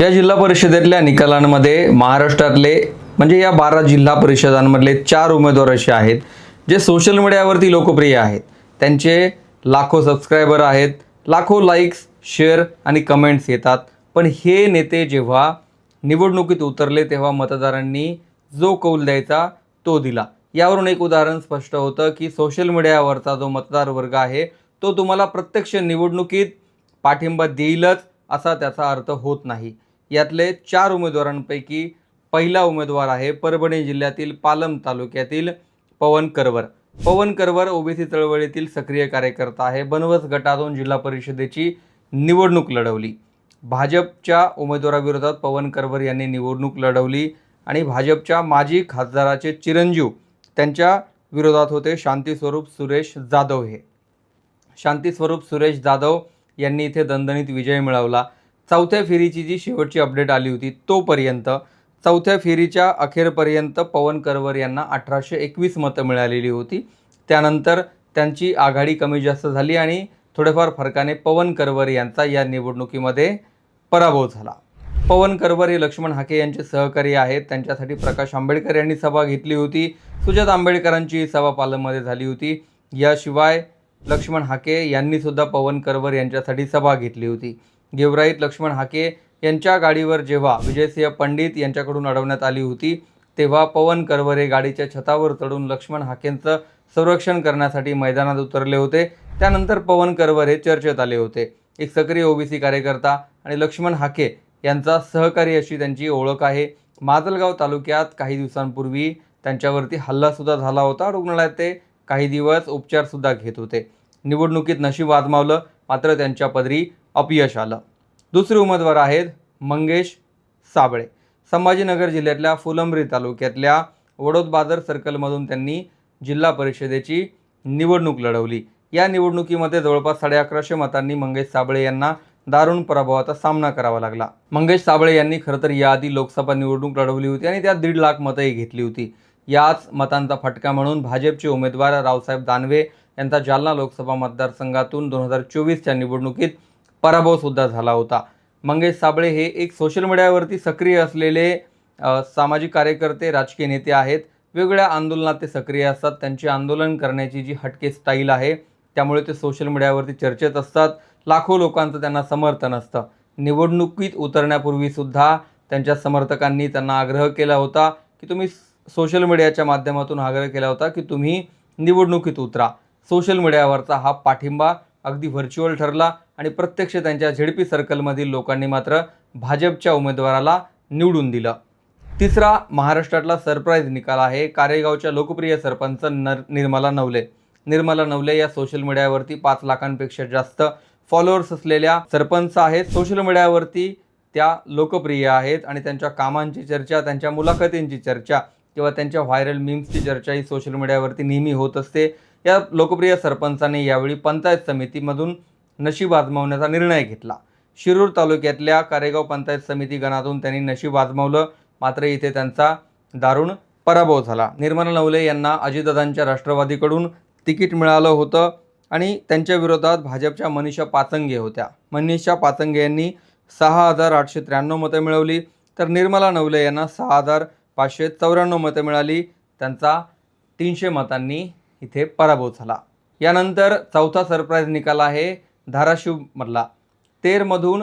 या जिल्हा परिषदेतल्या निकालांमध्ये महाराष्ट्रातले म्हणजे या बारा जिल्हा परिषदांमधले चार उमेदवार असे आहेत जे सोशल मीडियावरती लोकप्रिय आहेत. त्यांचे लाखो सबस्क्रायबर आहेत लाखो लाईक्स शेअर आणि कमेंट्स येतात. पण हे नेते जेव्हा निवडणुकीत उतरले तेव्हा मतदारांनी जो कौल द्यायचा तो दिला. यावरून एक उदाहरण स्पष्ट होतं की सोशल मीडियावरचा जो मतदार वर्ग आहे तो तुम्हाला प्रत्यक्ष निवडणुकीत पाठिंबा देईलच असा त्याचा अर्थ होत नाही. यातले चार उमेदवारांपैकी पहिला उमेदवार आहे परभणी जिल्ह्यातील पालम तालुक्यातील पवन करवर. पवन करवर ओबीसी चळवळीतील सक्रिय कार्यकर्ता आहे. बनवस गटातून जिल्हा परिषदेची निवडणूक लढवली. भाजपच्या उमेदवाराविरोधात पवन करवर यांनी निवडणूक लढवली आणि भाजपच्या माजी खासदाराचे चिरंजीव त्यांच्या विरोधात होते. शांतीस्वरूप सुरेश जाधव हे. शांतीस्वरूप सुरेश जाधव यांनी इथे दणदणीत विजय मिळवला. चौथ्या फेरीची जी शेवटची अपडेट आली होती तोपर्यंत चौथ्या फेरीच्या अखेरपर्यंत पवन करवर यांना अठराशे एकवीस मतं मिळालेली होती. त्यानंतर त्यांची आघाडी कमी जास्त झाली आणि थोड्याफार फरकाने पवन करवर यांचा या निवडणुकीमध्ये पराभव झाला. पवन करवर हे लक्ष्मण हाके यांचे सहकारी आहेत. त्यांच्यासाठी प्रकाश आंबेडकर यांनी सभा घेतली होती. सुजात आंबेडकरांची सभा पालममध्ये झाली होती. याशिवाय लक्ष्मण हाके यांनीसुद्धा पवन करवर यांच्यासाठी सभा घेतली होती. गेवराईत लक्ष्मण हाके यांच्या गाडीवर जेव्हा विजयसिंह पंडित यांच्याकडून अडवण्यात आली होती तेव्हा पवन करवरे हे गाडीच्या छतावर चढून लक्ष्मण हाकेंचं संरक्षण करण्यासाठी मैदानात उतरले होते. त्यानंतर पवन करवरे हे चर्चेत आले होते. एक सक्रिय ओबीसी कार्यकर्ता आणि लक्ष्मण हाके यांचा सहकारी अशी त्यांची ओळख आहे. माजलगाव तालुक्यात काही दिवसांपूर्वी त्यांच्यावरती हल्लासुद्धा झाला होता. रुग्णालयात ते काही दिवस उपचारसुद्धा घेत होते. निवडणुकीत नशीब आजमावलं मात्र त्यांच्या पदरी अपयश आलं दुसरे उमेदवार आहेत मंगेश साबळे. संभाजीनगर जिल्ह्यातल्या फुलंब्री तालुक्यातल्या वडोद बाजार सर्कलमधून त्यांनी जिल्हा परिषदेची निवडणूक लढवली. या निवडणुकीमध्ये जवळपास साडे अकराशे मतांनी मंगेश साबळे यांना दारुण पराभवाचा सामना करावा लागला. मंगेश साबळे यांनी खरं तर याआधी लोकसभा निवडणूक लढवली होती आणि त्यात दीड लाख मतंही घेतली होती. याच मतांचा फटका म्हणून भाजपचे उमेदवार रावसाहेब दानवे यांचा जालना लोकसभा मतदारसंघातून दोन हजार चोवीसच्या निवडणुकीत पराभवसुद्धा झाला होता. मंगेश साबळे हे एक सोशल मीडियावरती सक्रिय असलेले सामाजिक कार्यकर्ते राजकीय नेते आहेत. वेगवेगळ्या आंदोलनात ते सक्रिय असतात. त्यांची आंदोलन करण्याची जी हटके स्टाईल आहे त्यामुळे ते सोशल मीडियावरती चर्चेत असतात. लाखो लोकांचं त्यांना समर्थन असतं. निवडणुकीत उतरण्यापूर्वीसुद्धा त्यांच्या समर्थकांनी त्यांना आग्रह केला होता की तुम्ही सोशल मीडियाच्या माध्यमातून आग्रह केला होता की तुम्ही निवडणुकीत उतरा. सोशल मीडियावरचा हा पाठिंबा अगदी व्हर्च्युअल ठरला. आणि प्रत्यक्ष त्यांच्या झेडपी सर्कलमधील लोकांनी मात्र भाजपच्या उमेदवाराला निवडून दिलं. तिसरा महाराष्ट्रातला सरप्राईज निकाल आहे. कारेगावच्या लोकप्रिय सरपंच नर निर्मला नवले. निर्मला नवले या सोशल मीडियावरती पाच लाखांपेक्षा जास्त फॉलोअर्स असलेल्या सरपंच आहेत. सोशल मीडियावरती त्या लोकप्रिय आहेत आणि त्यांच्या कामांची चर्चा त्यांच्या मुलाखतींची चर्चा किंवा त्यांच्या व्हायरल मीम्सची चर्चा ही सोशल मीडियावरती नेहमी होत असते. या लोकप्रिय सरपंचाने यावेळी पंचायत समितीमधून नशीब आजमावण्याचा निर्णय घेतला. शिरूर तालुक्यातल्या कारेगाव पंचायत समिती गणातून त्यांनी नशीब आजमावलं. मात्र इथे त्यांचा दारुण पराभव झाला. निर्मला नवले यांना अजितदादांच्या राष्ट्रवादीकडून तिकीट मिळालं होतं आणि त्यांच्या विरोधात भाजपच्या मनीषा पाचंगे होत्या. मनीषा पाचंगे यांनी सहा हजार आठशे त्र्याण्णव मतं मिळवली. तर निर्मला नवले यांना सहा हजार पाचशे चौऱ्याण्णव मतं मिळाली. त्यांचा तीनशे मतांनी इथे पराभव झाला. यानंतर चौथा सरप्राईज निकाल आहे. धाराशिवमधला तेरमधून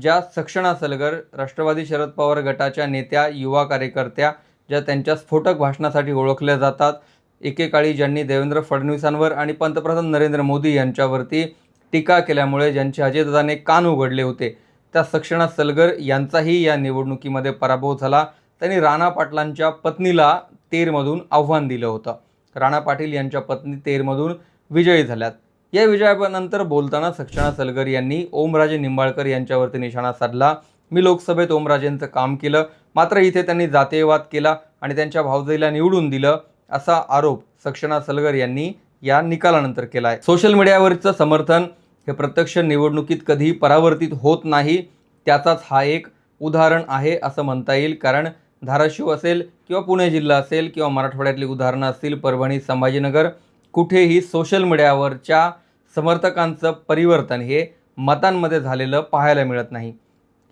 ज्या सक्षणा सलगर राष्ट्रवादी शरद पवार गटाच्या नेत्या युवा कार्यकर्त्या ज्या त्यांच्या स्फोटक भाषणासाठी ओळखल्या जातात एकेकाळी ज्यांनी देवेंद्र फडणवीसांवर आणि पंतप्रधान नरेंद्र मोदी यांच्यावरती टीका केल्यामुळे ज्यांचे अजयदादाने कान उघडले होते त्या सक्षणा सलगर यांचाही या निवडणुकीमध्ये पराभव झाला. त्यांनी राणा पाटलांच्या पत्नीला तेरमधून आव्हान दिलं होतं. राणा पाटील यांच्या पत्नी तेरमधून विजयी झाल्यात. या विजयानंतर बोलताना सक्षणा सलगर यांनी ओमराजे निंबाळकर यांच्यावरती निशाणा साधला. मी लोकसभेत ओमराजेंचं काम केलं. मात्र इथे त्यांनी जातीयवाद केला आणि त्यांच्या भावजईला निवडून दिलं असा आरोप सक्षणा सलगर यांनी या निकालानंतर केला आहे सोशल मीडियावरचं समर्थन हे प्रत्यक्ष निवडणुकीत कधीही परावर्तित होत नाही. त्याचाच हा एक उदाहरण आहे असं म्हणता येईल. कारण धाराशिव असेल किंवा पुणे जिल्हा असेल किंवा मराठवाड्यातली उदाहरणं असतील परभणी संभाजीनगर कुठेही सोशल मीडियावरच्या समर्थकांचं परिवर्तन हे मतांमध्ये झालेलं पाहायला मिळत नाही.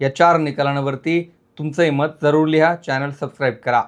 या चार निकालांवरती तुमचंही मत जरूर लिहा. चॅनल सबस्क्राईब करा.